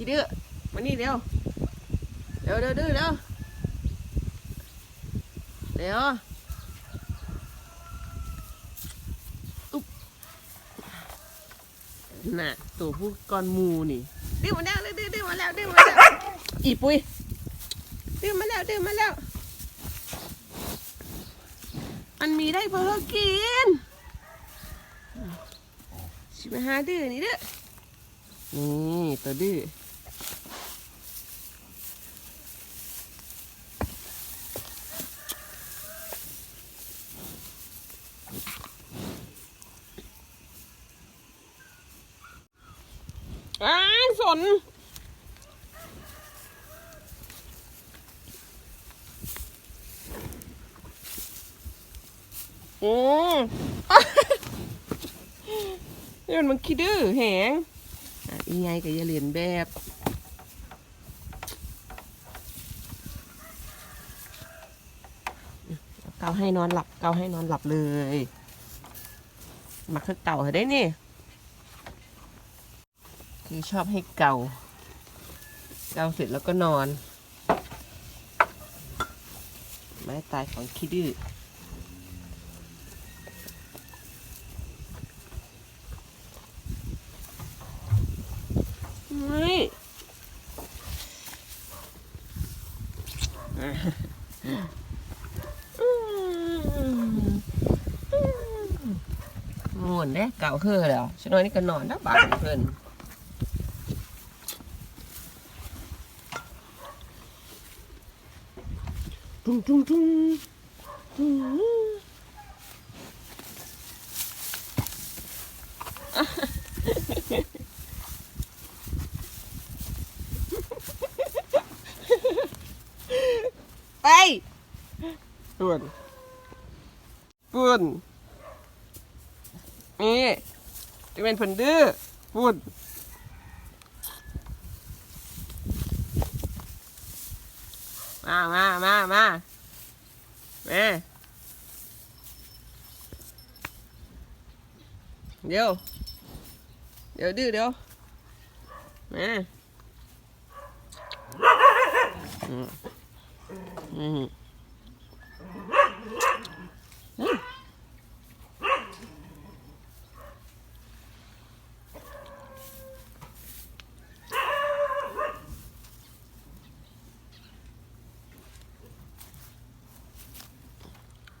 ขี้ดื้อมานี่เร็วเร็วเร็วดื้อเร็วเร็วอุ๊บน่ะตัวผู้กอนหมูนี่ดื้อมาแล้วดื้อดื้อมาแล้วดื้อมาแล้วอีปุ้ยดื้อมาแล้วดื้อมาแล้วมันมีได้เพื่อกินชิมาหาดื้อนี่เด้อนี่ตัวดื้ออ้างส นโอ้นี่มันมันคิดดื้อแหงอีไงก็อย่าเรียนแบบเกาให้นอนหลับเกาให้นอนหลับเลย มาคือเก่าให้ได้นี่ คือชอบให้เกา เกาเสร็จแล้วก็นอน ไม้ตายของคิดดื้อไม่ม่วนเด้เก่าเคือแล้วฉันน้อยนี่ก็นอนนะบานเพิ่น ตุ้งตุ้งตุ้งตุ้งไปปุ่นปุ่นนี่จะเป็นเพิ่นดื้อปุ่น มามามามาแม่เดี๋ยว เดี๋ยวดื้อเดี๋ยวแม่อืมอืมอืม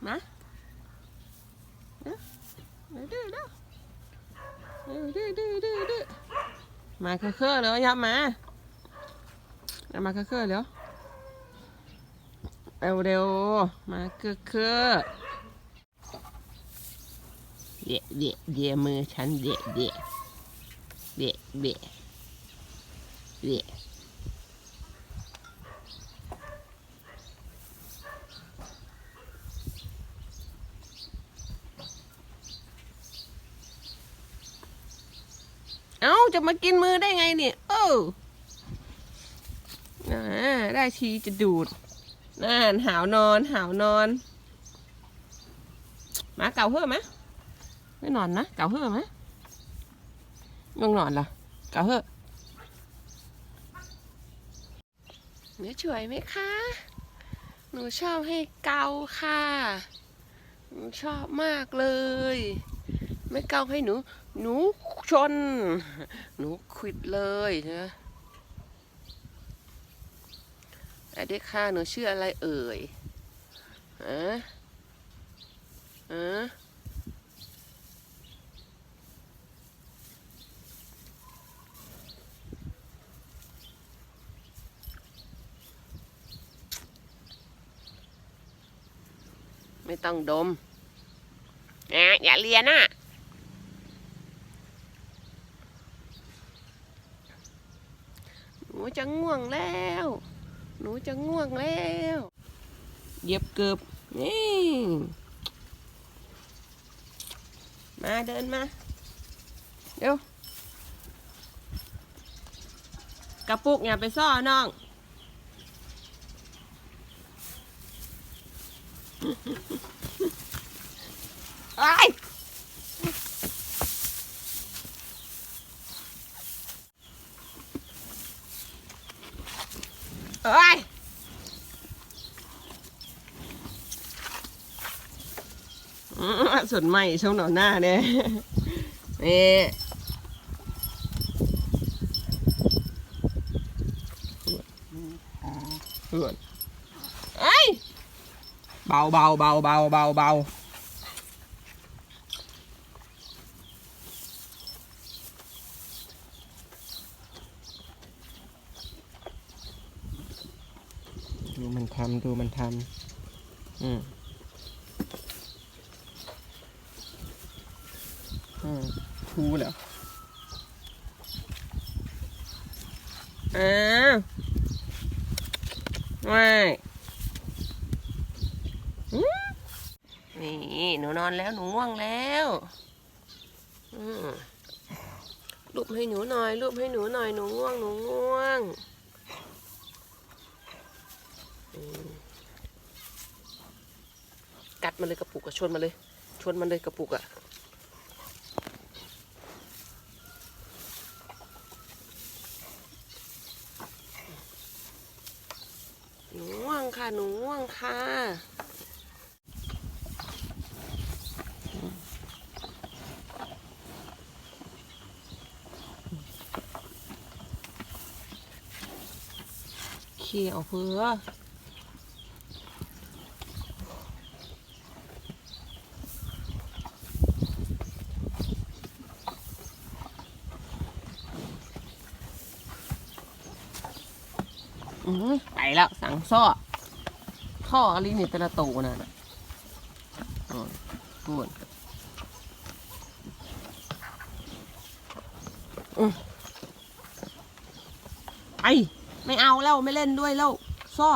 มาดี๋ยวเดี๋ยวดื้อดื้อดื้อดื้อดื้อมาเคอะๆเลยยับมาเอามาเคอะๆเดี๋ยวเร็วเร็วๆมาเคือเคือเดะเดะเดะมือฉันเดะเดะเดะเดะเดะ จะมากินมือได้ไงเนี่ยเออได้ทีจะดูดนั่นหาวนอนหาวนอนหมาเก่าเพิ่มไหมไม่นอนนะเก่าเพิ่มไหมมึงนอนเหรอเก่าเพิ่มเนื้อช่วยไหมคะ หนูชอบให้เกาค่ะ หนูชอบมากเลย ไม่เกาให้หนู หนู ชน หนูขวิดเลยนะสวัสดีค่ะหนูชื่ออะไรเอ่ยฮะฮะไม่ต้องดมอะอย่าเรียนอะ หนู จะง่วงแล้ว หนูจะง่วงแล้วเยียบเกือบนี่มาเดินมาเดี๋ยวกระปุกอย่าไปซ่อน้อง ไอ้ เอ้ยส่วนใหม่ช่วงหนอนหน้าเนี่ยนี่เพื่อนเอ้ยเบาเบาเบาเบาเบาเบา ทำดูมันทำอืมอืมทูเหรออ้าวไม่อืมนี่หนูนอนแล้วหนูง่วงแล้วอืมรูปให้หนูหน่อยรูปให้หนูหน่อยหนูง่วงหนูง่วงอืมกัด มันเลยกระปุกอะชวนมันเลยชวนมันเลยกระปุกอะหนูง่วงค่ะหนูง่วงค่ะเขี่ยวเพื่อ ไปแล้วสังซ้อข้ออะไรนี่แต่ละตัวน่ะอ๋อพูดอือไอไม่เอาแล้วไม่เล่นด้วยแล้วซ้อ